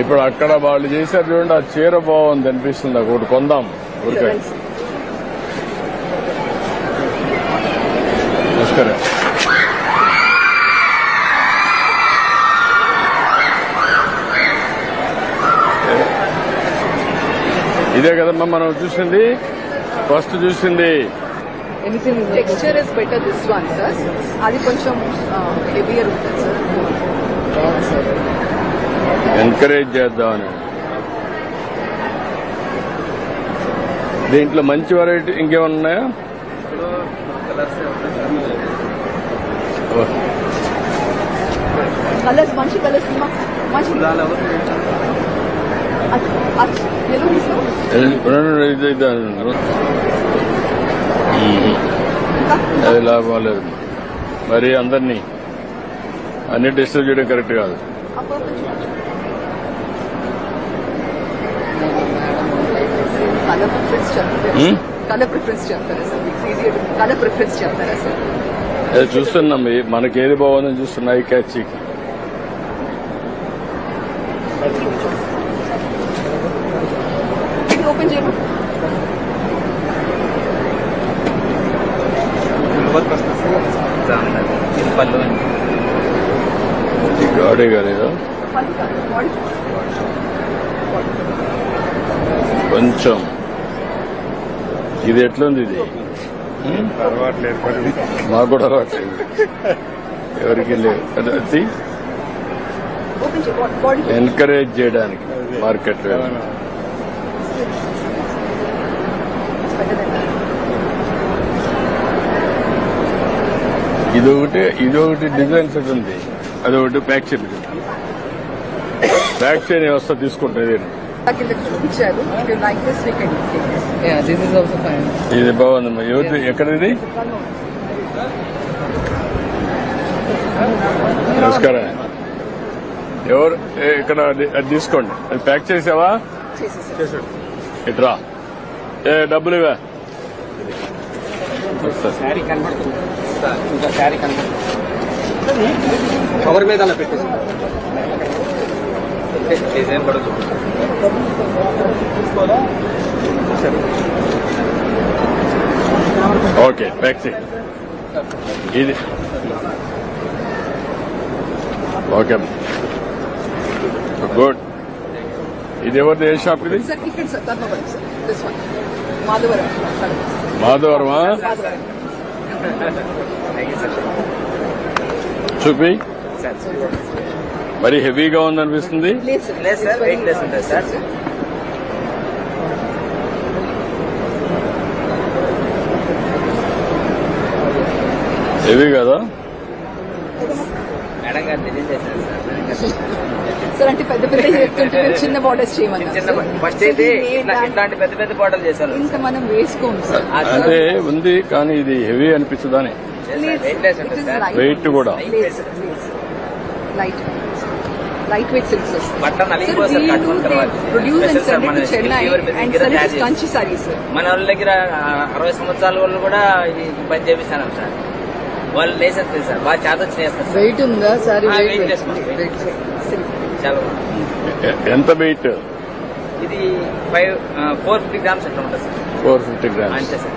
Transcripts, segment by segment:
ఇప్పుడు అక్కడ వాళ్ళు చేశారు చూడండి ఆ చీర బాగుంది అనిపిస్తుంది నాకు ఒకటి కొందాం ఊరికే. నమస్కారం. ఇదే కదమ్మా మనం చూసింది ఫస్ట్ చూసింది. Texture is better this one sir అది కొంచెం హెవియర్ ఉంటుంది సార్ ఎంకరేజ్ చేద్దామని దీంట్లో మంచి వెరైటీ ఇంకేమన్నా ఉన్నాయా? కలర్స్ మంచి కలర్స్. అది లాభం లేదు మరి అందరినీ అన్ని డిస్టర్బ్ చేయడం కరెక్ట్ కాదు. చూస్తున్నాం ఈ- మనకి ఏది బాగుందని చూస్తున్నాయి క్యాచ్ ఇది ఓపెన్ చేయమా? గాడే కాలేదా కొంచెం. ఇది ఎట్లుంది ఇది? మాకు కూడా అలవాట్లేదు. ఎవరికి లేవు. ఎంకరేజ్ చేయడానికి మార్కెట్లో ఇది ఒకటి ఇది ఒకటి డిజైన్ సెట్ ఉంది. అది ఒకటి ప్యాక్ చేయండి ప్యాక్ చేయని వ్యవస్థ తీసుకుంటుంది ఇది బాగుందమ్మా ఎవరిది ఎక్కడిది? నమస్కారం. ఎవరు? ఏ, ఇక్కడ అది అది తీసుకోండి. అది ప్యాక్ చేసావా? ఇట్రా ఏ డబ్బులు ఇవా కనబడుతుంది. మీద పెట్టేసి. డిజైన్ కూడా చూపిస్తాను ఓకే చేయి ఇది. ఓకే. గుడ్. ఇది ఎవరిది? ఏ షాప్ ఇది? మాధవరమా? మాధవరం. చూపి. సార్ మరి హెవీగా ఉందనిపిస్తుంది. హెవీ కదా? మేడం గారు సార్. అంటే పెద్ద పెద్ద చెప్తుంటే చిన్న బార్డర్స్ చేయమన్నారు. చిన్న ఫస్ట్ అయితే ఇట్లా ఇట్లాంటి పెద్ద పెద్ద బాటలు చేశారు. ఇంకా మనం వేసుకోము సార్. అంటే ఉంది కానీ ఇది హెవీ అనిపించదని వెయిట్ కూడా. లైట్ లైట్ వెయిట్ సిల్క్స్ బట్ట సార్ కట్టుకున్న తర్వాత produce and send to Chennai and send Kanchi sorry sir మన వాళ్ళ దగ్గర అరవై సంవత్సరాల వాళ్ళు కూడా ఈ పని చేపిస్తాను సార్ వాళ్ళు లేసేస్తారు సార్ బాగా చేత వచ్చి చేస్తారు సార్ Weight ఉందా సారీ. చాలా ఎంత వెయిట్ ఇది ఫైవ్ ఫోర్ ఫిఫ్టీ గ్రామ్స్ అట్లా ఉంటుంది సార్ ఫోర్ ఫిఫ్టీ గ్రామ్స్ అంతే సార్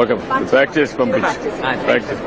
ఓకే ప్యాక్ చేసి పంపించు ప్యాక్ చేసి.